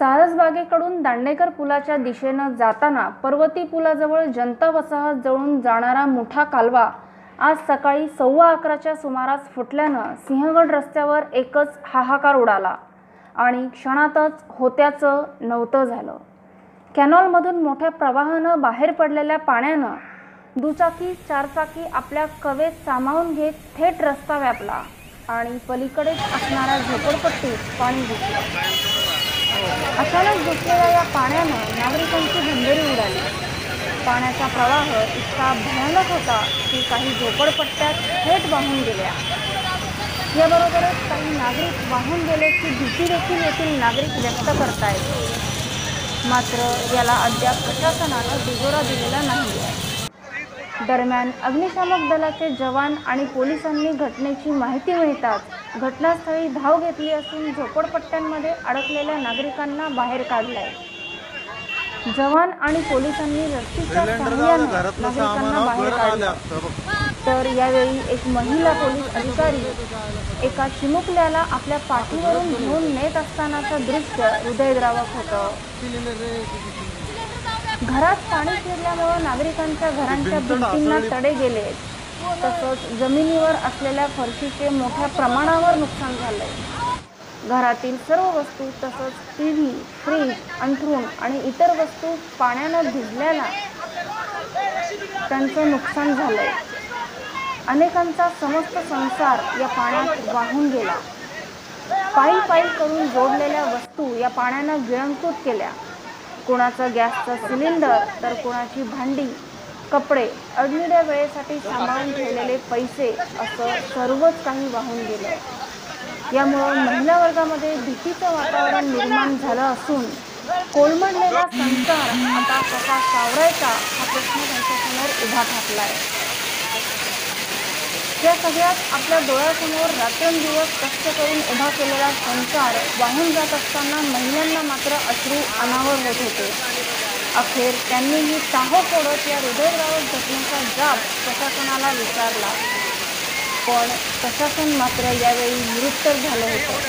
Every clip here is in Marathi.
सारसबागेकडून दांडेकर पुलाच्या दिशेनं जाताना पर्वती पुलाजवळ जनता वसाहत जवळून जाणारा मोठा कालवा आज सकाळी सव्वा अकराच्या सुमारास फुटल्यानं सिंहगड रस्त्यावर एकच हाहाकार उडाला आणि क्षणातच होत्याचं नव्हतं झालं. कॅनॉलमधून मोठ्या प्रवाहानं बाहेर पडलेल्या पाण्यानं दुचाकी चारचाकी आपल्या कवेत सामावून घेत थेट रस्ता व्यापला आणि पलीकडेच असणाऱ्या झोपडपट्टीत पाणी घुसलं. अचानक घुसलेल्या या पाण्यानं नागरिकांची धंदेरी उडाली. पाण्याचा प्रवाह इतका भयानक होता की काही झोपडपट्ट्यात थेट वाहून गेल्या. याबरोबरच काही नागरिक वाहून गेल्याची भीती देखील येथील नागरिक व्यक्त करतायत. मात्र याला अद्याप प्रशासनानं दुजोरा दिलेला नाही. दरम्यान अग्निशामक दलाचे जवान आणि पोलिसांनी घटनेची माहिती मिळताच घटनास्थळी धाव घेतली असून झोपडपट्ट्यांमध्ये अडकलेल्या नागरिकांना बाहेर काढलंय. जवान आणि पोलिसांनी रस्तीच्या नागरिकांना बाहेर काढलं तर यावेळी एक महिला पोलीस अधिकारी एका चिमुकल्याला आपल्या पाठीवरून घेऊन नेत असतानाचं दृश्य हृदयद्रावक होतं. घरात पाणी शिरल्यामुळं नागरिकांच्या घरांच्या भिंतींना तडे गेले. तसंच जमिनीवर असलेल्या फरशीचे मोठ्या प्रमाणावर नुकसान झालंय. घरातील सर्व वस्तू तसंच टी व्ही फ्रीज अंथरूण आणि इतर वस्तू पाण्यानं भिजल्याला त्यांचं नुकसान झालंय. अनेकांचा समस्त संसार या पाण्यात वाहून गेला. पायी पायी करून जोडलेल्या वस्तू या पाण्यानं गिळंकृत केल्या. कुणाचं गॅसचं सिलेंडर तर कुणाची भांडी कपडे अडनिड्या वेळेसाठी सांभाळून ठेवलेले पैसे असं सर्वच काही वाहून गेलं. यामुळं महिला वर्गामध्ये भीतीचं वातावरण निर्माण झालं असून कोलमडलेला संसार आता कसा सावरायचा हा प्रश्न त्यांच्यासमोर उभा ठाकलाय. या सगळ्यात आपल्या डोळ्यासमोर रात्रंदिवस कष्ट करून उभा केलेला संसार वाहून जात असताना महिलांना मात्र अश्रू अनावर होत होते. अखेर त्यांनीही टाहो फोडत या हृदयद्रावक घटनेचा जाब प्रशासनाला विचारला. पण प्रशासन मात्र यावेळी निरुत्तर झालं होतं.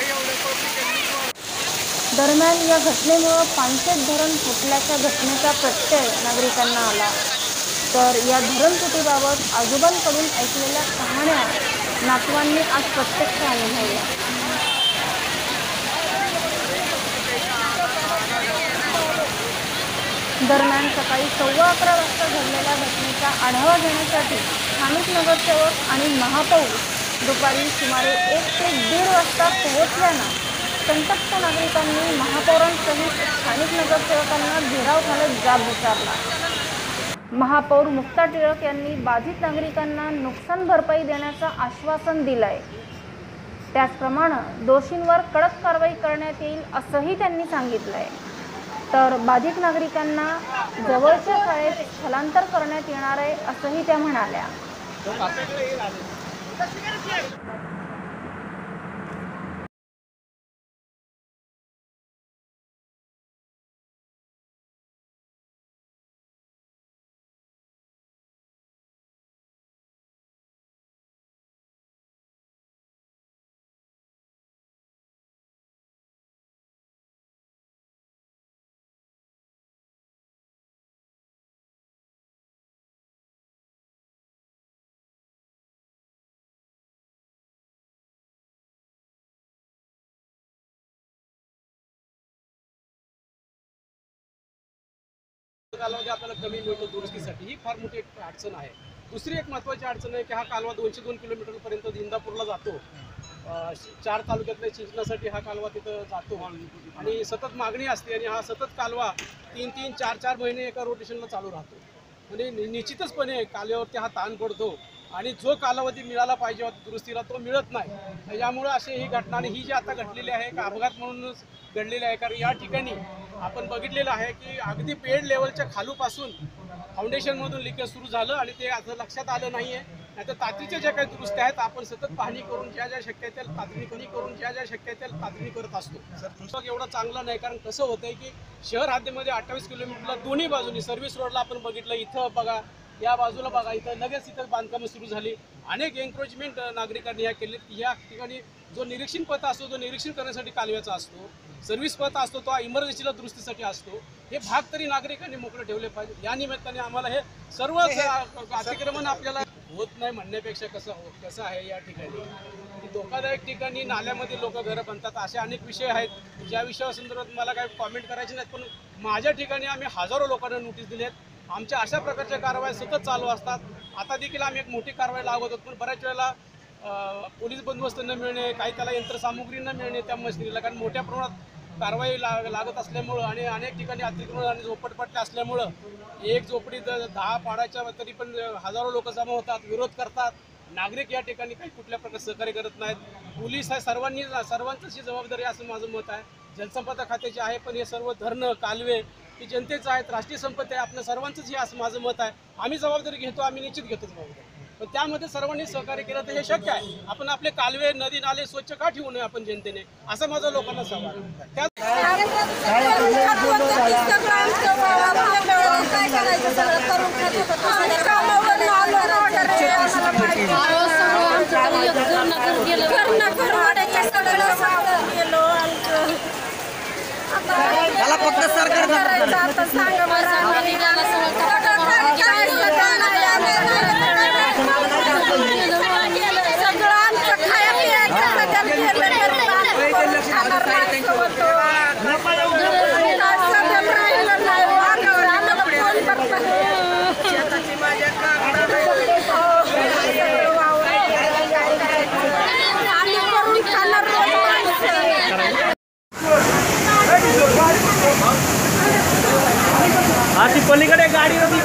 दरम्यान या घटनेमुळं पानशेत धरण फुटल्याच्या घटनेचा प्रत्यय नागरिकांना आला. तर या धरणफुटीबाबत आजोबांकडून ऐकलेल्या कहाण्या नातवांनी आज प्रत्यक्ष अनुभवल्या दरम्यान सकाळी सव्वा अकरा वाजता घडलेल्या घटनेचा आढावा घेण्यासाठी स्थानिक नगरसेवक आणि महापौर दुपारी सुमारे एक ते दीड वाजता पोहोचल्यानं संतप्त नागरिकांनी महापौरांसहित स्थानिक नगरसेवकांना घेराव घालत जाब विचारला. महापौर मुक्ता टिळक यांनी बाधित नागरिकांना नुकसान भरपाई देण्याचं आश्वासन दिलंय. त्याचप्रमाणे दोषींवर कडक कारवाई करण्यात येईल असंही त्यांनी सांगितलंय. तर बाधित नागरिकांना जवळच्या शाळेत स्थलांतर करण्यात येणार आहे असंही त्या म्हणाल्या. कालावधी आपल्याला कमी मिळतो दुरुस्तीसाठी ही फार मोठी एक अडचण आहे. दुसरी एक महत्त्वाची अडचण आहे की हा कालवा दोनशे दोन किलोमीटरपर्यंत इंदापूरला जातो. चार तालुक्यातल्या सिंचनासाठी हा कालवा तिथं जातो. आणि सतत मागणी असते आणि हा सतत कालवा तीन तीन चार चार महिने एका रोटेशनला चालू राहतो. म्हणजे नि- निश्चितचपणे कालव्यावरती हा ताण पडतो आणि जो कालावधी मिळाला पाहिजे होता दुरुस्तीला तो मिळत नाही. यामुळे अशी ही घटना आणि ही जी आता घडलेली आहे एक अपघात म्हणूनच घडलेली आहे कारण या ठिकाणी आपण बघितलेलं आहे की अगदी पेड लेवलच्या खालूपासून फाउंडेशनमधून लिकेज सुरू झालं आणि ते असं लक्षात आलं नाही आहे नाहीतर तातडीच्या ज्या काही दुरुस्त्या आहेत आपण सतत पाहणी करून ज्या ज्या शक्य आहे त्या तातडी करून ज्या ज्या शक्य आहे त्या तातडी करत असतो. सर एवढं चांगलं नाही कारण कसं होतं आहे की शहर हद्दीमध्ये अठ्ठावीस किलोमीटरला दोन्ही बाजूनी सर्व्हिस रोडला आपण बघितलं इथं बघा या बाजूला बघा इथं लगेच इथं बांधकामं सुरू झाली. अनेक एन्क्रोचमेंट नागरिकांनी ह्या केले की या ठिकाणी जो निरीक्षण पथ असतो तो निरीक्षण करण्यासाठी कालव्याचा असतो सर्व्हिस पथ असतो तो इमर्जन्सीला दुरुस्तीसाठी असतो हे भाग तरी नागरिकांनी मोकळे ठेवले पाहिजे या निमित्ताने आम्हाला हे सर्व अतिक्रमण आपल्याला होत नाही म्हणण्यापेक्षा कसं हो कसं आहे या ठिकाणी? धोकादायक ठिकाणी नाल्यामध्ये लोक घरं बांधतात असे अनेक विषय आहेत. ज्या विषयासंदर्भात मला काही कॉमेंट करायचे नाहीत पण माझ्या ठिकाणी आम्ही हजारो लोकांना नोटीस दिली आहेत आमच्या अशा प्रकारच्या कारवाया सतत चालू असतात. आता देखील आम्ही एक मोठी कारवाई लागवत होतो पण बऱ्याच वेळेला पोलीस बंदोबस्त न मिळणे काही त्याला यंत्रसामुग्री न मिळणे त्या मशिनीला कारण मोठ्या प्रमाणात कारवाई लाग लागत असल्यामुळं आणि अनेक ठिकाणी अतिक्रमण आणि झोपडपट्ट्या असल्यामुळं एक झोपडी द- दहा पाडाच्या तरी पण हजारो लोक जमा होतात विरोध करतात. नागरिक या ठिकाणी काही कुठल्या प्रकारे सहकार्य करत नाहीत. पोलीस आहे सर्वांनी सर्वांचीच ही जबाबदारी असं माझं मत आहे. जलसंपदा खात्याची आहे पण हे सर्व धरणं कालवे ही जनतेचं आहेत. राष्ट्रीय संपत्ती आहे आपल्या सर्वांचंच हे असं माझं मत आहे. आम्ही जबाबदारी घेतो आम्ही निश्चित घेतो जबाबदारी. पण त्यामध्ये सर्वांनी सहकार्य केलं तर हे शक्य आहे. आपण आपले कालवे नदी नाले स्वच्छ का ठेवू नये आपण जनतेने? असं माझा लोकांना सवाल आहे. त्यात त्याला फक्त सरकार सगळं आमचं खाया पियाचं बदल केलं राहिलं नाही वागावर आम्हाला फोन करतात शेताची माझ्या आम्ही करून खाणार नाही. हा ती पलीकडे गाडी होती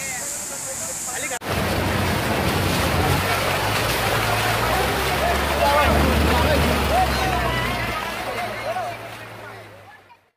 É. Tá ligado?